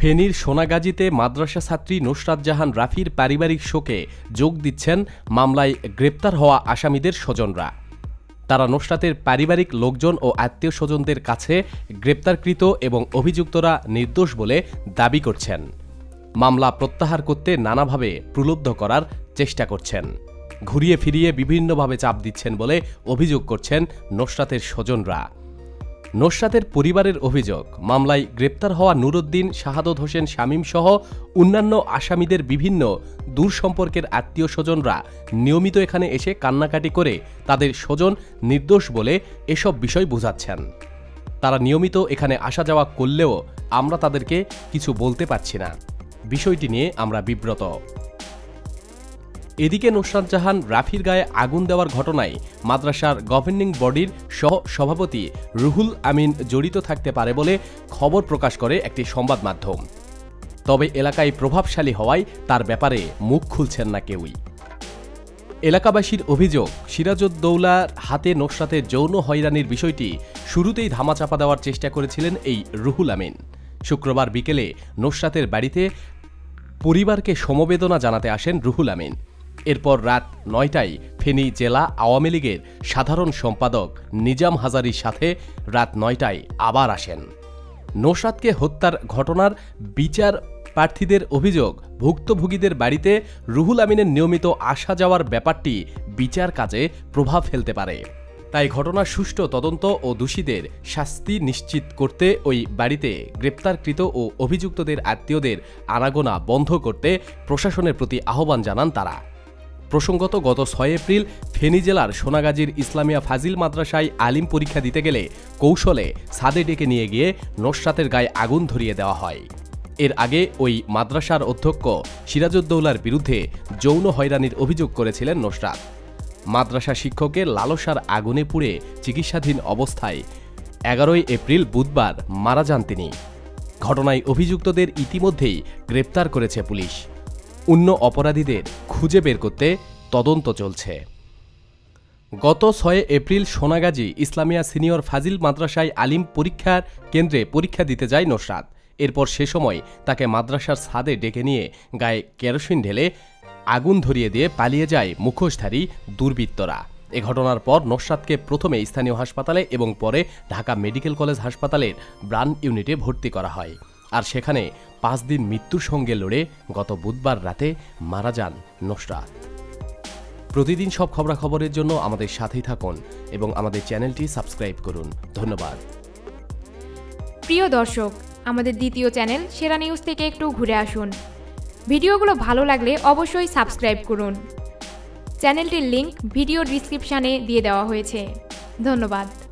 ফেনীর সোনাগাজীতে মাদ্রাসা ছাত্রী নুসরাত জাহান রাফির পারিবারিক শোকে যোগ দিচ্ছেন মামলায় গ্রেপ্তার হওয়া আসামিদের স্বজনরা। তারা নুসরাতের পারিবারিক লোকজন ও আত্মীয় স্বজনদের কাছে গ্রেপ্তারকৃত এবং অভিযুক্তরা নির্দোষ বলে দাবি করছেন। মামলা প্রত্যাহার করতে নানাভাবে প্রলুব্ধ করার চেষ্টা করছেন। ঘুরিয়ে ফিরিয়ে বিভিন্নভাবে চাপ দিচ্ছেন বলে অভিযোগ করছেন নুসরাতের স্বজনরা। নোসরাতের পরিবারের অভিযোগ, মামলায় গ্রেপ্তার হওয়া নুরুদ্দিন, শাহাদত হোসেন শামীম সহ অন্যান্য আসামিদের বিভিন্ন দূর সম্পর্কের আত্মীয় স্বজনরা নিয়মিত এখানে এসে কান্নাকাটি করে তাদের স্বজন নির্দোষ বলে এসব বিষয় বোঝাচ্ছেন। তারা নিয়মিত এখানে আসা যাওয়া করলেও আমরা তাদেরকে কিছু বলতে পারছি না। বিষয়টি নিয়ে আমরা বিব্রত। এদিকে নুসরাত জাহান রাফির গায়ে আগুন দেওয়ার ঘটনায় মাদ্রাসার গভর্নিং বডির সহ সভাপতি রুহুল আমিন জড়িত থাকতে পারে বলে খবর প্রকাশ করে একটি সংবাদ মাধ্যম। তবে এলাকায় প্রভাবশালী হওয়ায় তার ব্যাপারে মুখ খুলছেন না কেউই। এলাকাবাসীর অভিযোগ, সিরাজউদ্দৌলার হাতে নোসরাতের যৌন হয়রানির বিষয়টি শুরুতেই ধামাচাপা দেওয়ার চেষ্টা করেছিলেন এই রুহুল আমিন। শুক্রবার বিকেলে নোসরাতের বাড়িতে পরিবারকে সমবেদনা জানাতে আসেন রুহুল আমিন। এরপর রাত নয়টায় ফেনী জেলা আওয়ামী লীগের সাধারণ সম্পাদক নিজাম হাজারির সাথে রাত নয়টায় আবার আসেন। নৌসাদকে হত্যার ঘটনার বিচার প্রার্থীদের অভিযোগ, ভুক্তভোগীদের বাড়িতে রুহুল আমিনের নিয়মিত আসা যাওয়ার ব্যাপারটি বিচার কাজে প্রভাব ফেলতে পারে। তাই ঘটনার সুষ্ঠু তদন্ত ও দোষীদের শাস্তি নিশ্চিত করতে ওই বাড়িতে গ্রেপ্তারকৃত ও অভিযুক্তদের আত্মীয়দের আনাগোনা বন্ধ করতে প্রশাসনের প্রতি আহ্বান জানান তারা। প্রসঙ্গত গত ছয় এপ্রিল ফেনী জেলার সোনাগাজীর ইসলামিয়া ফাজিল মাদ্রাসায় আলিম পরীক্ষা দিতে গেলে কৌশলে ছাদে ডেকে নিয়ে গিয়ে নস্রাতের গায়ে আগুন ধরিয়ে দেওয়া হয়। এর আগে ওই মাদ্রাসার অধ্যক্ষ সিরাজউদ্দৌলার বিরুদ্ধে যৌন হয়রানির অভিযোগ করেছিলেন নসরাত। মাদ্রাসা শিক্ষকের লালসার আগুনে পুড়ে চিকিৎসাধীন অবস্থায় এগারোই এপ্রিল বুধবার মারা যান তিনি। ঘটনায় অভিযুক্তদের ইতিমধ্যেই গ্রেপ্তার করেছে পুলিশ। অন্য অপরাধীদের খুঁজে বের করতে তদন্ত চলছে। গত ছয় এপ্রিল সোনাগাজী ইসলামিয়া সিনিয়র ফাজিল মাদ্রাসায় আলিম পরীক্ষার কেন্দ্রে পরীক্ষা দিতে যায় নসরাত। এরপর সে সময় তাকে মাদ্রাসার ছাদে ডেকে নিয়ে গায়ে কেরোসিন ঢেলে আগুন ধরিয়ে দিয়ে পালিয়ে যায় মুখোশধারী দুর্বৃত্তরা। এ ঘটনার পর নস্রাতকে প্রথমে স্থানীয় হাসপাতালে এবং পরে ঢাকা মেডিকেল কলেজ হাসপাতালের ব্রান ইউনিটে ভর্তি করা হয়। আর সেখানে পাঁচ দিন মৃত্যুর সঙ্গে লড়ে গত বুধবার রাতে মারা যান নসরাত। প্রতিদিন সব খবরাখবরের জন্য আমাদের সাথেই থাকুন এবং আমাদের চ্যানেলটি সাবস্ক্রাইব করুন। ধন্যবাদ। প্রিয় দর্শক, আমাদের দ্বিতীয় চ্যানেল সেরা নিউজ থেকে একটু ঘুরে আসুন। ভিডিওগুলো ভালো লাগলে অবশ্যই সাবস্ক্রাইব করুন। চ্যানেলটির লিংক ভিডিও ডিসক্রিপশানে দিয়ে দেওয়া হয়েছে। ধন্যবাদ।